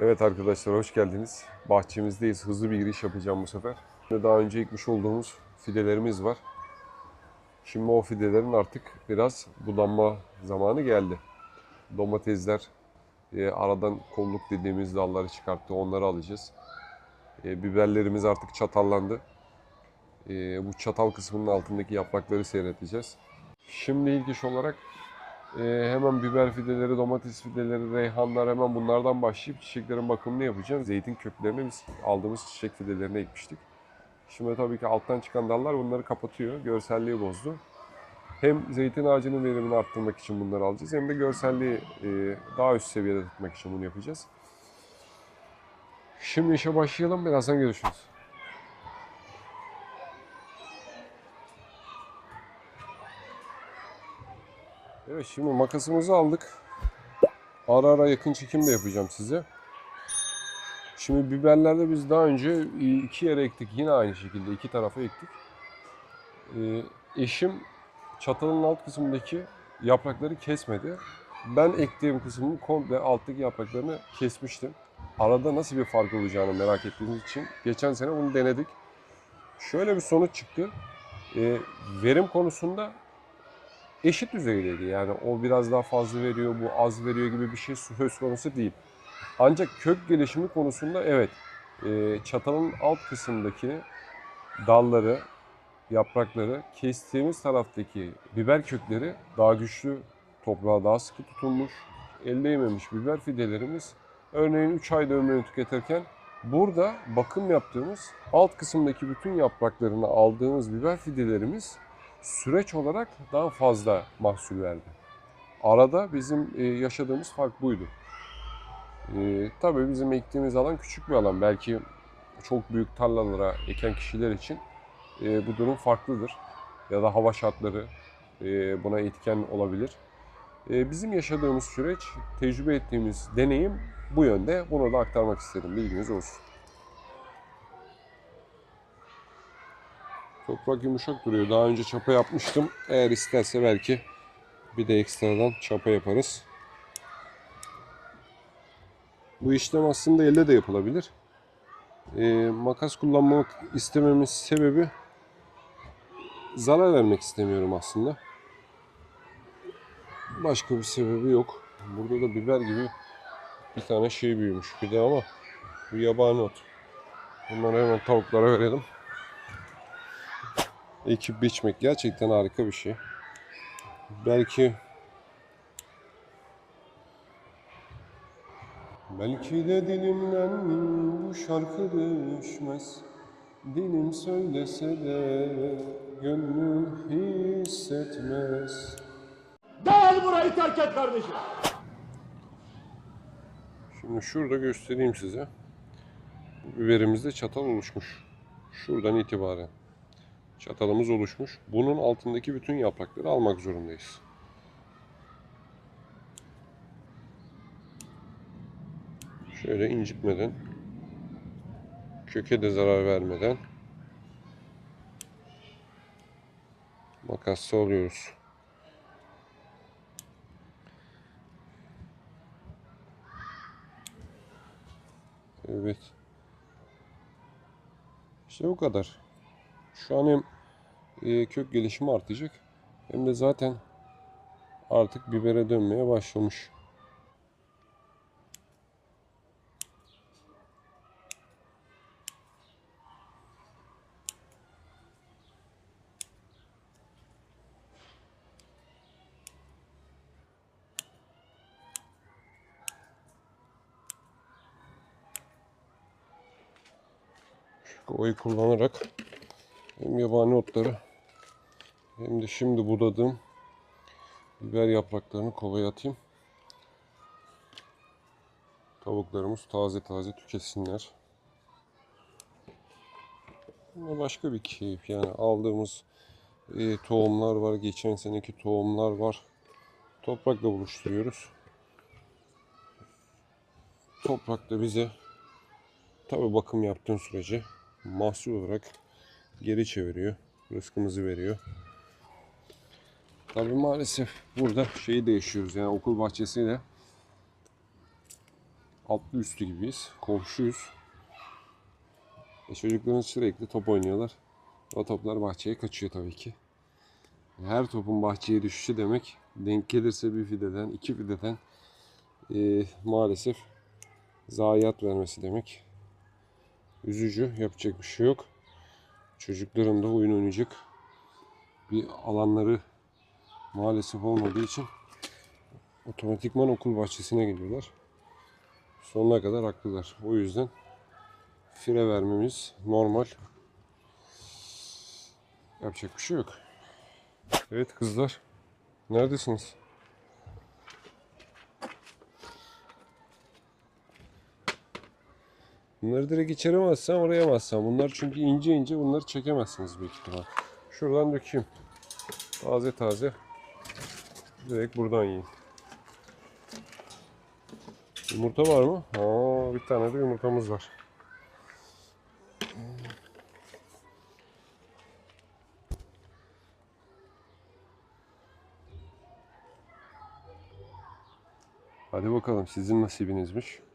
Evet arkadaşlar hoş geldiniz. Bahçemizdeyiz. Hızlı bir giriş yapacağım bu sefer. Daha önce ekmiş olduğumuz fidelerimiz var. Şimdi o fidelerin artık biraz budanma zamanı geldi. Domatesler e, aradan kolluk dediğimiz dalları çıkarttı. Onları alacağız. E, biberlerimiz artık çatallandı. E, bu çatal kısmının altındaki yaprakları seyredeceğiz. Şimdi ilk iş olarak ee, hemen biber fideleri, domates fideleri, reyhanlar hemen bunlardan başlayıp çiçeklerin bakımını yapacağım. Zeytin köklerini biz aldığımız çiçek fidelerini ekmiştik. Şimdi tabii ki alttan çıkan dallar bunları kapatıyor. Görselliği bozdu. Hem zeytin ağacının verimini arttırmak için bunları alacağız hem de görselliği e, daha üst seviyede tutmak için bunu yapacağız. Şimdi işe başlayalım. Birazdan görüşürüz. Evet şimdi makasımızı aldık. Ara ara yakın çekim de yapacağım size. Şimdi biberlerde biz daha önce iki yere ektik. Yine aynı şekilde iki tarafa ektik. Ee, eşim çatalın alt kısmındaki yaprakları kesmedi. Ben ektiğim kısmın komple alttaki yapraklarını kesmiştim. Arada nasıl bir fark olacağını merak ettiğimiz için geçen sene bunu denedik. Şöyle bir sonuç çıktı. Ee, verim konusunda eşit düzeydeydi. Yani o biraz daha fazla veriyor, bu az veriyor gibi bir şey söz konusu değil. Ancak kök gelişimi konusunda evet, e, çatalın alt kısmındaki dalları, yaprakları, kestiğimiz taraftaki biber kökleri daha güçlü, toprağa daha sıkı tutulmuş, elde yememiş biber fidelerimiz örneğin 3 ayda ömrünü tüketirken burada bakım yaptığımız alt kısımdaki bütün yapraklarını aldığımız biber fidelerimiz süreç olarak daha fazla mahsul verdi. Arada bizim e, yaşadığımız fark buydu. E, tabii bizim ektiğimiz alan küçük bir alan. Belki çok büyük tarlalara eken kişiler için e, bu durum farklıdır. Ya da hava şartları e, buna etken olabilir. E, bizim yaşadığımız süreç, tecrübe ettiğimiz deneyim bu yönde. Bunu da aktarmak istedim. Bilginiz olsun. Toprak yumuşak duruyor. Daha önce çapa yapmıştım. Eğer isterse belki bir de ekstradan çapa yaparız. Bu işlem aslında elde de yapılabilir. Ee, makas kullanmak istememin sebebi zarar vermek istemiyorum aslında. Başka bir sebebi yok. Burada da biber gibi bir tane şey büyümüş bir de ama bu yabani ot. Bunları hemen tavuklara verelim ekip biçmek gerçekten harika bir şey. Belki Belki de dilimden bu şarkı düşmez Dilim söylese de gönlüm hissetmez Gel burayı terk et kardeşim. Şimdi şurada göstereyim size. Biberimizde çatal oluşmuş. Şuradan itibaren. Çatalımız oluşmuş. Bunun altındaki bütün yaprakları almak zorundayız. Şöyle incitmeden, köke de zarar vermeden makasla alıyoruz. Evet. İşte bu kadar. Şu an hem e, kök gelişimi artacak hem de zaten artık bibere dönmeye başlamış. Oyu kullanarak hem yabani otları hem de şimdi budadığım biber yapraklarını kovaya atayım. Tavuklarımız taze taze tüketsinler. Ama başka bir keyif yani aldığımız e, tohumlar var. Geçen seneki tohumlar var. Toprakla buluşturuyoruz. Toprak da bize tabi bakım yaptığın sürece mahsul olarak geri çeviriyor. Rızkımızı veriyor. Tabii maalesef burada şeyi değişiyoruz yani okul bahçesiyle altlı üstü gibiyiz. Komşuyuz. E çocukların sürekli top oynuyorlar. O toplar bahçeye kaçıyor tabii ki. Her topun bahçeye düşüşü demek denk gelirse bir fideden, iki fideden e, maalesef zayiat vermesi demek. Üzücü, yapacak bir şey yok. Çocukların da oyun oynayacak bir alanları maalesef olmadığı için otomatikman okul bahçesine geliyorlar. Sonuna kadar haklılar. O yüzden fire vermemiz normal. Yapacak bir şey yok. Evet kızlar. Neredesiniz? Bunları direkt içeri mi atsam oraya mı atsam? Bunlar çünkü ince ince bunları çekemezsiniz büyük ihtimal. Şuradan dökeyim. Taze taze. Direkt buradan yiyin. Yumurta var mı? Aa, bir tane de yumurtamız var. Hadi bakalım sizin nasibinizmiş.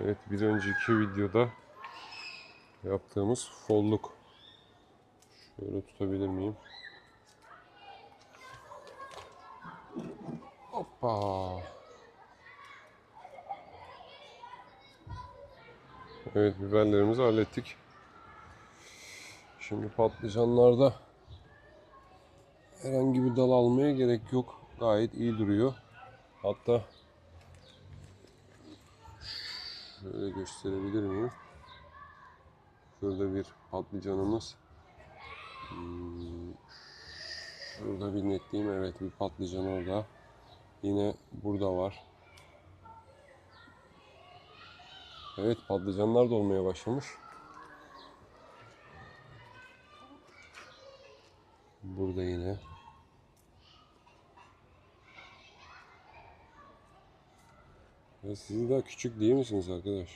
Evet bir önceki videoda yaptığımız folluk. Şöyle tutabilir miyim? Hoppa. Evet biberlerimizi hallettik. Şimdi patlıcanlarda herhangi bir dal almaya gerek yok. Gayet iyi duruyor. Hatta şöyle gösterebilir miyim? Şurada bir patlıcanımız. Hmm, Şurada bir netleyeyim. Evet bir patlıcan orada. Yine burada var. Evet patlıcanlar da olmaya başlamış. Burada yine. Ya siz daha küçük değil misiniz arkadaş?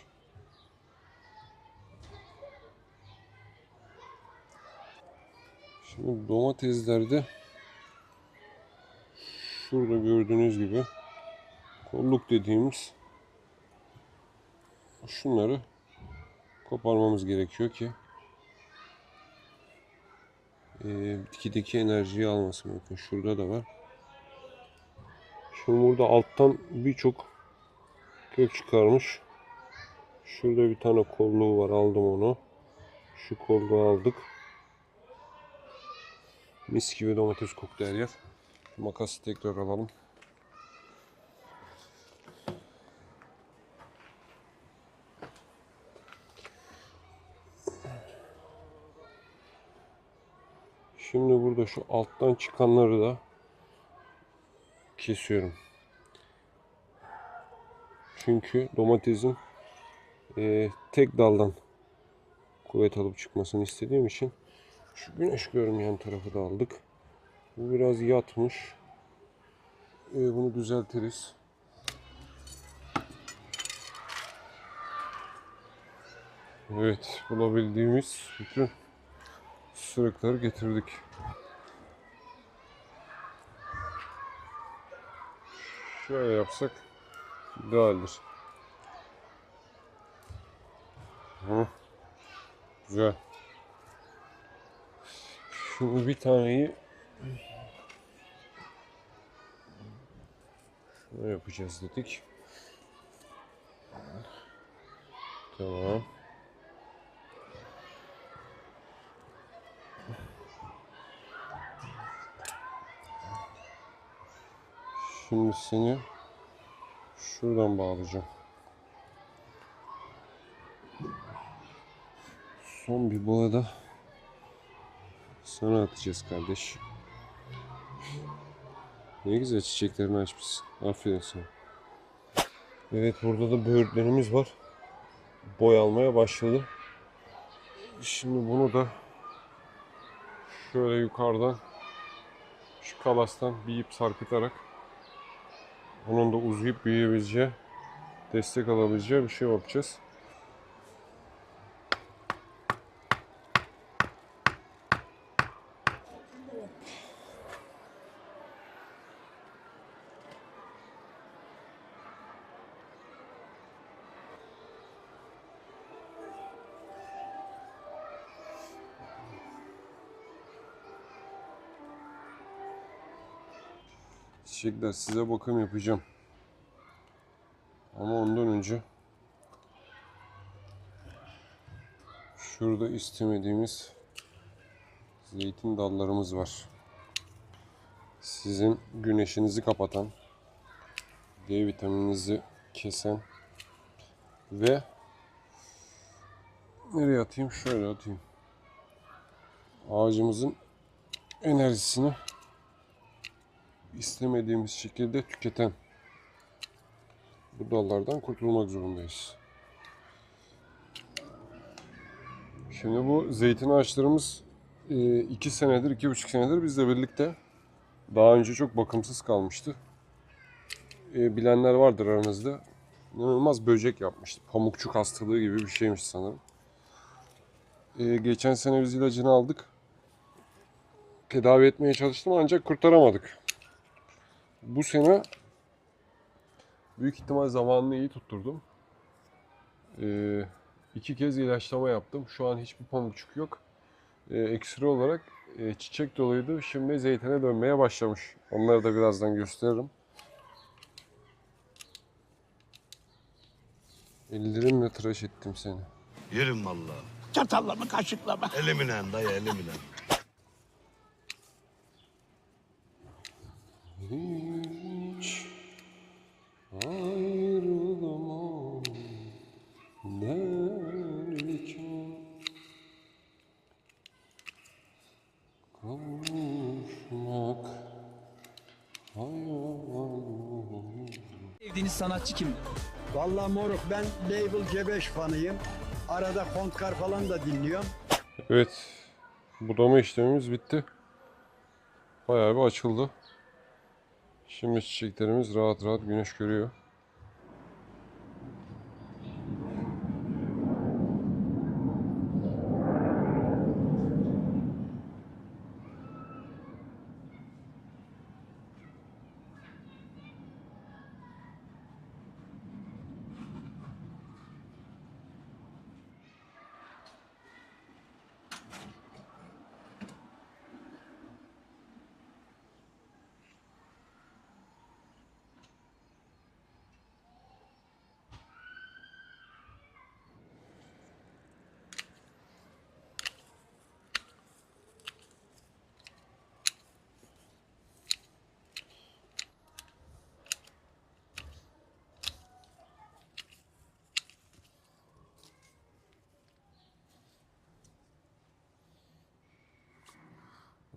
Şimdi domateslerde şurada gördüğünüz gibi kolluk dediğimiz şunları koparmamız gerekiyor ki e, bitkideki enerjiyi almasın. Bakın şurada da var. Şimdi burada alttan birçok kök çıkarmış. Şurada bir tane kolluğu var. Aldım onu. Şu kolluğu aldık. Mis gibi domates koktu her yer. Makası tekrar alalım. Şimdi burada şu alttan çıkanları da kesiyorum. Çünkü domatesin e, tek daldan kuvvet alıp çıkmasını istediğim için şu güneş görmeyen tarafı da aldık. Bu biraz yatmış. E, bunu düzeltiriz. Evet, bulabildiğimiz bütün sırıkları getirdik. Şöyle yapsak idealdir. Hı. Güzel. Şimdi bir taneyi şunu yapacağız dedik. Tamam. Şimdi seni şuradan bağlayacağım. Son bir bağı da sana atacağız kardeş. Ne güzel çiçeklerini açmışsın. Aferin sana. Evet burada da böğürtlerimiz var. Boy almaya başladı. Şimdi bunu da şöyle yukarıdan şu kalastan bir ip sarkıtarak onun da uzayıp büyüyebileceği, destek alabileceği bir şey yapacağız. Çiçekler size bakım yapacağım. Ama ondan önce şurada istemediğimiz zeytin dallarımız var. Sizin güneşinizi kapatan, D vitamininizi kesen ve nereye atayım? Şöyle atayım. Ağacımızın enerjisini istemediğimiz şekilde tüketen bu dallardan kurtulmak zorundayız. Şimdi bu zeytin ağaçlarımız 2 senedir, iki buçuk senedir bizle birlikte. Daha önce çok bakımsız kalmıştı. E, bilenler vardır aranızda. İnanılmaz böcek yapmıştı. Pamukçuk hastalığı gibi bir şeymiş sanırım. E, geçen sene biz ilacını aldık. Tedavi etmeye çalıştım ancak kurtaramadık. Bu sene büyük ihtimal zamanını iyi tutturdum. Ee, iki kez ilaçlama yaptım. Şu an hiçbir pamukçuk yok. Ee, ekstra olarak e, çiçek doluydu. Şimdi zeytine dönmeye başlamış. Onları da birazdan gösteririm. Ellerimle tıraş ettim seni. Yerim valla. Çatalla mı kaşıkla mı? Elimine dayı elimine. Hiç ayrılamam derken kavuşmak hayal Sevdiğiniz sanatçı kim? Vallahi moruk ben Label C5 fanıyım. Arada Kontkar falan da dinliyorum. Evet, budama işlemimiz bitti. Bayağı bir açıldı. Şimdi çiçeklerimiz rahat rahat güneş görüyor.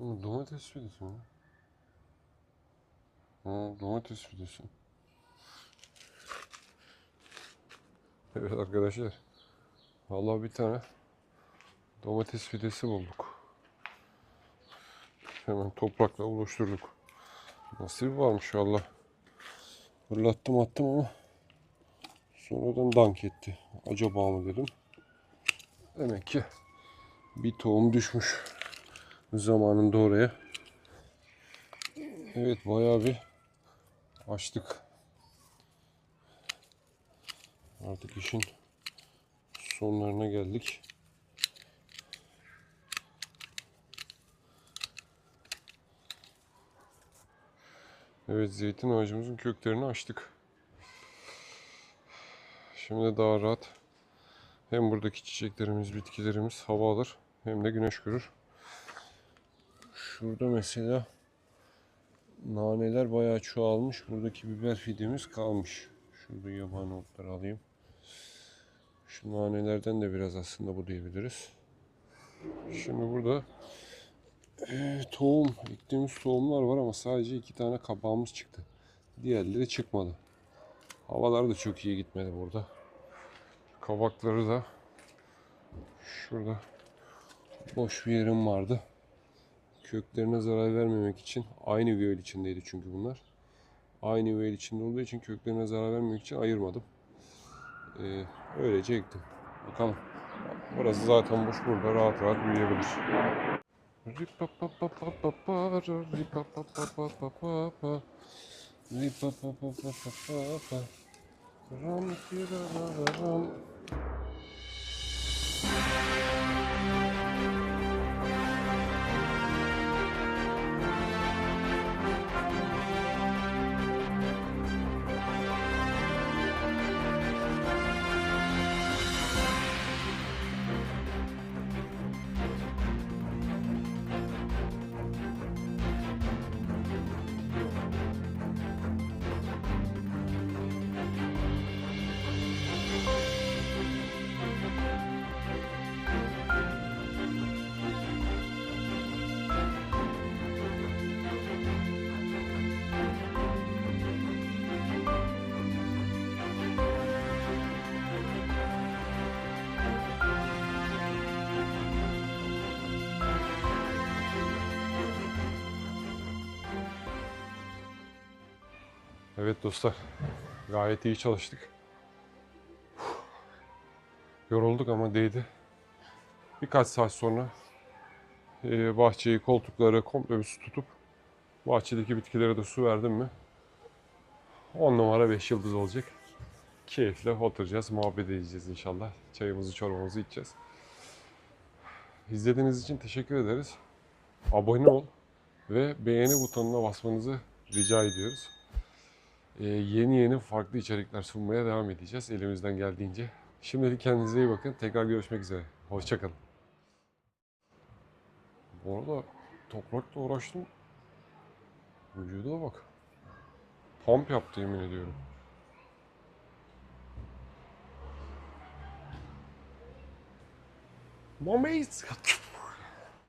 Domates fidesi mi? Ha, domates fidesi. Evet arkadaşlar. Vallahi bir tane domates fidesi bulduk. Hemen toprakla oluşturduk. Nasip varmış valla. Fırlattım attım ama sonradan dank etti. Acaba mı dedim. Demek ki bir tohum düşmüş zamanında oraya. Evet bayağı bir açtık. Artık işin sonlarına geldik. Evet zeytin ağacımızın köklerini açtık. Şimdi daha rahat hem buradaki çiçeklerimiz, bitkilerimiz hava alır hem de güneş görür. Şurada mesela naneler bayağı çoğalmış. Buradaki biber fidemiz kalmış. Şurada yabani otları alayım. Şu nanelerden de biraz aslında bu diyebiliriz. Şimdi burada e, tohum, ektiğimiz tohumlar var ama sadece iki tane kabağımız çıktı. Diğerleri çıkmadı. Havalar da çok iyi gitmedi burada. Kabakları da şurada boş bir yerim vardı köklerine zarar vermemek için aynı üveyil içindeydi çünkü bunlar. Aynı üveyil içinde olduğu için köklerine zarar vermemek için ayırmadım. Ee, öylece ektim. Bakalım. Burası zaten boş burada rahat rahat büyüyebilir. Ram Evet dostlar, gayet iyi çalıştık. Yorulduk ama değdi. Birkaç saat sonra e, bahçeyi, koltukları komple bir su tutup bahçedeki bitkilere de su verdim mi 10 numara 5 yıldız olacak. Keyifle oturacağız, muhabbet edeceğiz inşallah. Çayımızı, çorbamızı içeceğiz. İzlediğiniz için teşekkür ederiz. Abone ol ve beğeni butonuna basmanızı rica ediyoruz. Ee, yeni yeni farklı içerikler sunmaya devam edeceğiz elimizden geldiğince. Şimdilik kendinize iyi bakın. Tekrar görüşmek üzere. Hoşçakalın. Bu arada toprakla uğraştım. Vücuda bak. Pump yaptı yemin ediyorum. Mameyiz.